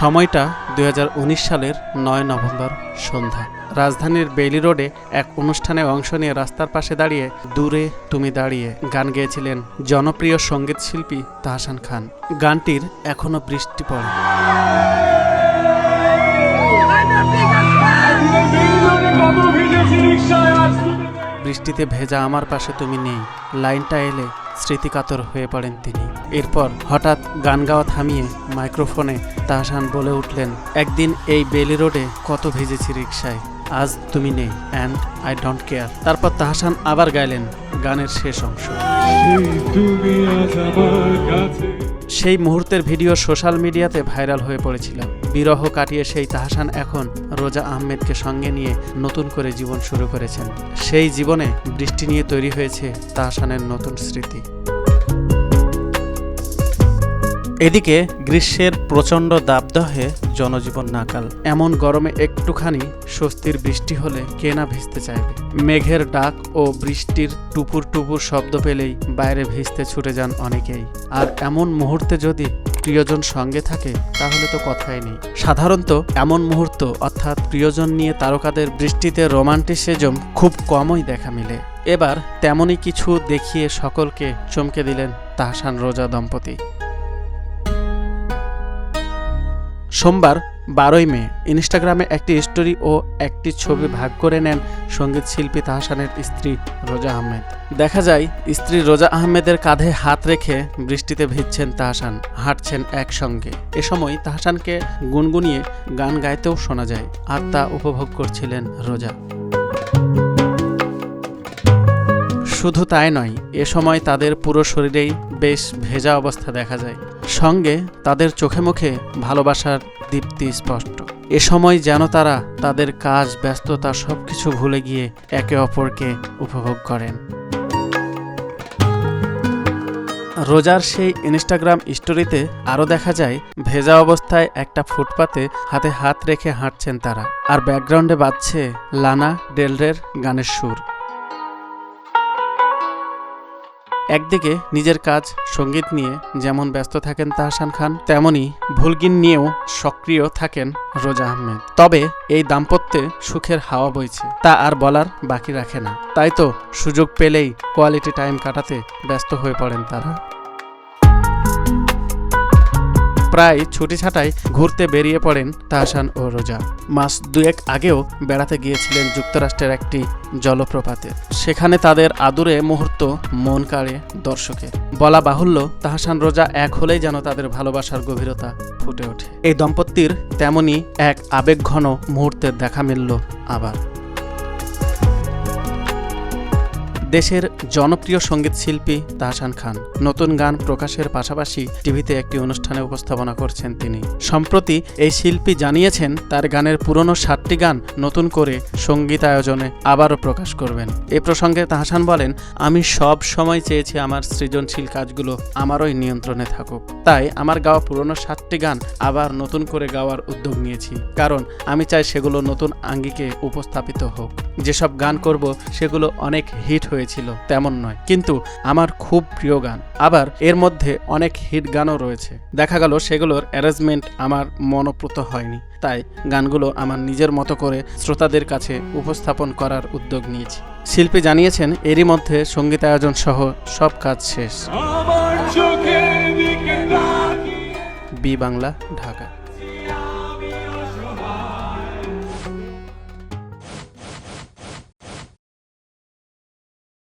সময়টা দু হাজার উনিশ সালের নয় নভেম্বর সন্ধ্যা। রাজধানীর বেইলি রোডে এক অনুষ্ঠানে অংশ নিয়ে রাস্তার পাশে দাঁড়িয়ে দূরে তুমি দাঁড়িয়ে গান গেয়েছিলেন জনপ্রিয় সংগীত শিল্পী তাহসান খান। গানটির এখনও বৃষ্টি পড়ে। বৃষ্টিতে ভেজা আমার পাশে তুমি নেই। লাইনটা এলে স্মৃতিকাতর হয়ে পড়েন তিনি। এরপর হঠাৎ গান গাওয়া থামিয়ে মাইক্রোফোনে তাহসান বলে উঠলেন, একদিন এই বেলি রোডে কত ভেজেছি রিক্সায় আজ তুমি নেই অ্যান্ড আই ডোন্ট কেয়ার তারপর তাহসান আবার গাইলেন গানের শেষ অংশ। তুমি আজ আমার কাছে সেই মুহূর্তের ভিডিও সোশ্যাল মিডিয়াতে ভাইরাল হয়ে পড়েছিল। বিরহ কাটিয়ে সেই তাহসান এখন রোজা আহমেদকে সঙ্গে নিয়ে নতুন করে জীবন শুরু করেছেন। সেই জীবনে বৃষ্টি নিয়ে তৈরি হয়েছে তাহসানের নতুন স্মৃতি। এদিকে গ্রীষ্মের প্রচণ্ড দাবদাহে জনজীবন নাকাল। এমন গরমে একটুখানি স্বস্তির বৃষ্টি হলে কে না ভিজতে চাইবে? মেঘের ডাক ও বৃষ্টির টুপুর টুপুর শব্দ পেলেই বাইরে ভিজতে ছুটে যান অনেকেই। আর এমন মুহূর্তে যদি প্রিয়জন সঙ্গে থাকে, তাহলে তো কথাই নেই। সাধারণত এমন মুহূর্ত, অর্থাৎ প্রিয়জন নিয়ে তারকাদের বৃষ্টিতে রোমান্টিসিজম খুব কমই দেখা মিলে। এবার তেমনই কিছু দেখিয়ে সকলকে চমকে দিলেন তাহসান রোজা দম্পতি। সোমবার বারোই মে ইনস্টাগ্রামে একটি স্টোরি ও একটি ছবি ভাগ করে নেন সংগীত শিল্পী তাহসানের স্ত্রী রোজা আহমেদ। দেখা যায়, স্ত্রী রোজা আহমেদের কাঁধে হাত রেখে বৃষ্টিতে ভিজছেন তাহসান, হাঁটছেন একসঙ্গে। এ সময় তাহসানকে গুনগুনিয়ে গান গাইতেও শোনা যায়, আর তা উপভোগ করছিলেন রোজা। শুধু তাই নয়, এ সময় তাদের পুরো শরীরেই বেশ ভেজা অবস্থা দেখা যায়। সঙ্গে তাদের চোখে মুখে ভালোবাসার দীপ্তি স্পষ্ট। এ সময় যেন তারা তাদের কাজ, ব্যস্ততা সব কিছু ভুলে গিয়ে একে অপরকে উপভোগ করেন। রোজার সেই ইনস্টাগ্রাম স্টোরিতে আরও দেখা যায়, ভেজা অবস্থায় একটা ফুটপাতে হাতে হাত রেখে হাঁটছেন তারা। আর ব্যাকগ্রাউন্ডে বাজছে লানা ডেলরের গানের সুর। একদিকে নিজের কাজ, সংগীত নিয়ে যেমন ব্যস্ত থাকেন তাহসান খান, তেমনি ভুলগিন নিয়েও সক্রিয় থাকেন রোজা আহমেদ। তবে এই দাম্পত্যে সুখের হাওয়া বইছে, তা আর বলার বাকি রাখে না। তাই তো সুযোগ পেলেই কোয়ালিটি টাইম কাটাতে ব্যস্ত হয়ে পড়েন তারা। প্রায় ছুটি ছাটায় ঘুরতে বেরিয়ে পড়েন তাহসান ও রোজা। মাস দুয়েক আগেও বেড়াতে গিয়েছিলেন যুক্তরাষ্ট্রের একটি জলপ্রপাতে। সেখানে তাদের আদুরে মুহূর্ত মন কাড়ে দর্শকের বলা বাহুল্য, তাহসান রোজা এক হলেই যেন তাদের ভালোবাসার গভীরতা ফুটে ওঠে। এই দম্পতির তেমনি এক আবেগঘন মুহূর্তের দেখা মিলল আবার। দেশের জনপ্রিয় সংগীত শিল্পী তাহসান খান নতুন গান প্রকাশের পাশাপাশি টিভিতে একটি অনুষ্ঠানে উপস্থাপনা করছেন তিনি। সম্প্রতি এই শিল্পী জানিয়েছেন তার গানের পুরনো সাতটি গান নতুন করে সংগীত আয়োজনে আবারও প্রকাশ করবেন। এ প্রসঙ্গে তাহসান বলেন, আমি সব সময় চেয়েছি আমার সৃজনশীল কাজগুলো আমারই নিয়ন্ত্রণে থাকুক। তাই আমার গাওয়া পুরনো সাতটি গান আবার নতুন করে গাওয়ার উদ্যোগ নিয়েছি। কারণ আমি চাই সেগুলো নতুন আঙ্গিকে উপস্থাপিত হোক। যেসব গান করব সেগুলো অনেক হিট হয়েছিল তেমন নয়। কিন্তু আমার খুব প্রিয় গান। আবার এর মধ্যে অনেক হিট গানও রয়েছে। দেখা গেল সেগুলোর অ্যারেঞ্জমেন্ট আমার মনোপ্রত হয়নি। তাই গানগুলো আমার নিজের মতো করে শ্রোতাদের কাছে উপস্থাপন করার উদ্যোগ নিয়েছি। শিল্পী জানিয়েছেন এরই মধ্যে সঙ্গীতায়োজন সহ সব কাজ শেষ। বি বাংলা ঢাকা।